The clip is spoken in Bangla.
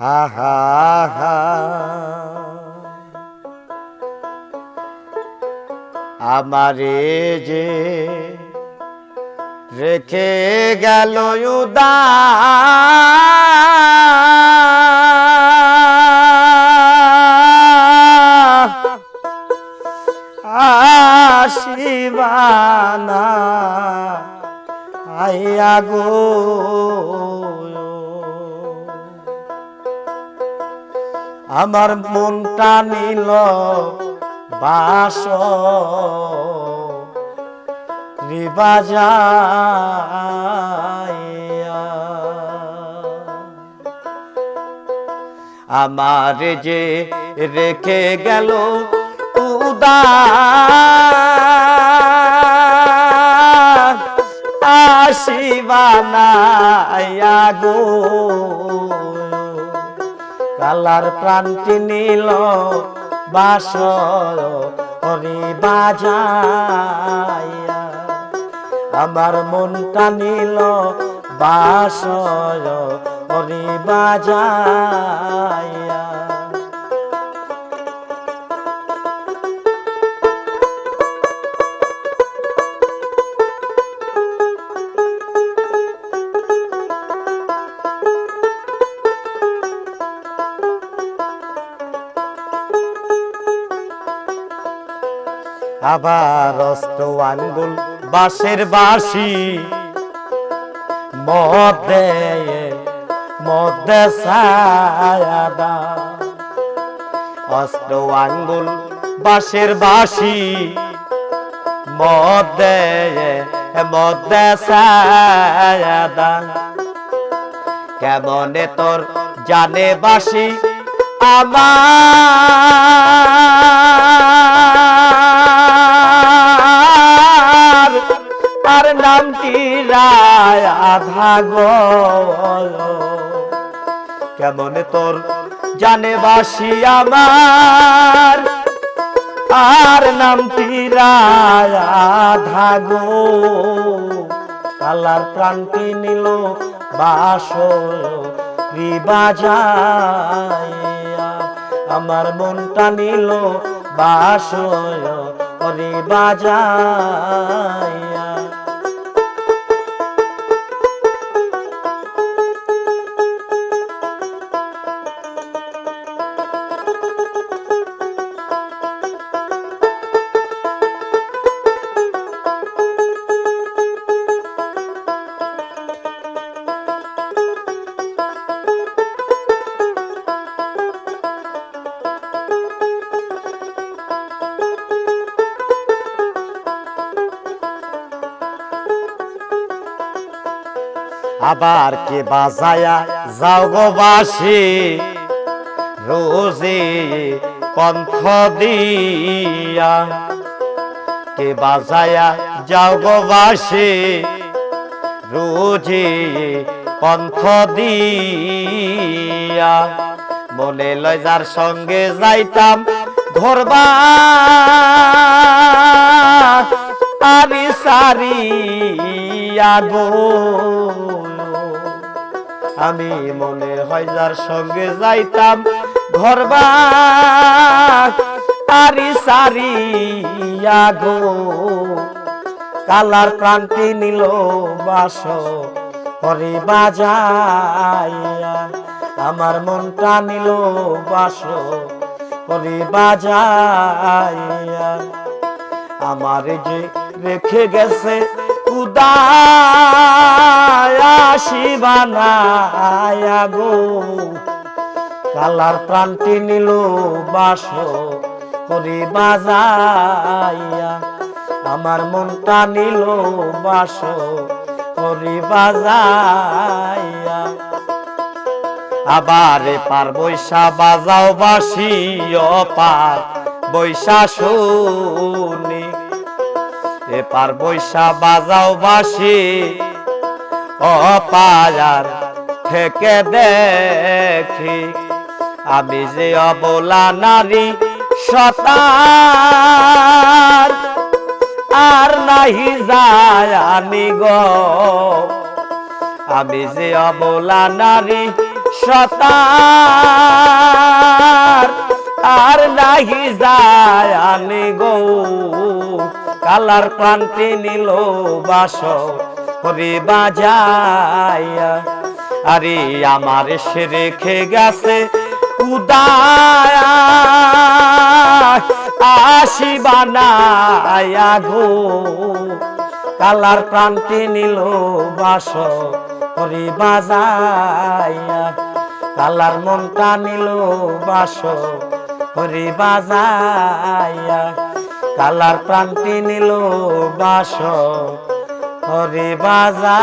আহা আমারে যে রেখে গেল উদা আসিবানা আইয়া গো। আমার মনটা নিল বাস। আমার যে রেখে গেল উদার আসিবানাইয়া গো। কালার প্রান্তি নীল বাস হরি বাজাইয়া। আমার মনটা নীল বাস হরি বাজাইয়া। আবার অস্ত আঙ্গুল বাঁশের বাঁশি। মদে মদে সায়াদা অস্ত আঙ্গুল বাঁশের বাসি মদে মদে সায়াদা কেমনে তোর জানে বাসি আমার আর নামটি রায় আধা কেমন তোর জানে বাসি আমার? আর নামটি রায় আধা গো কালার প্রান্তি নিল বাস বাজাইয়া আমার মনটা নিল বাস রে আবার কে বাজায়া যাও গো বাসি? রোজে পন্থ দিয়া, কে বাজায়া যাও গো বাসি? রোজে পন্থ দিয়া, মনে লয় যার সঙ্গে যাইতাম ঘরবা। আরি সারি আগো আমি মনে হয় যার সঙ্গে যাইতাম ঘরবা আরি সারি, আগো। কালার প্রান্তি নিল বাস হরি বাজাইয়া। আমার মনটা নিল বাস হরি বাজাইয়া। আমার যে রেখে গেছে উদাশিবানায়া গো। কালার প্রান্তি নিল বাস হরি বাজাইয়া। আমার মনটা নিল বাস হরি বাজাইয়া। আবার পার বৈশা বাজাও বাসি পার বৈশা শুনি। এপার বৈশা বাজাও বাসি, অপায়ার থেকে দেখি। আমি যে অবলা নারী সতার, আর নাহি যায় আনি গো। আমি যে অবলা নারী সতার, আর নাহি যায় আনি গো। কালার প্রান্তি নিল বাস হরি বাজাইয়া। আরে আমার সে রেখে গেছে উদায়া আসি বানায়া গো। কালার প্রান্তি নিল বাস হরি বাজাইয়া। কালার মনটা নিল বাস হরি বাজাইয়া। কালার প্রান্তি নিল বাস হরে বাজাইয়া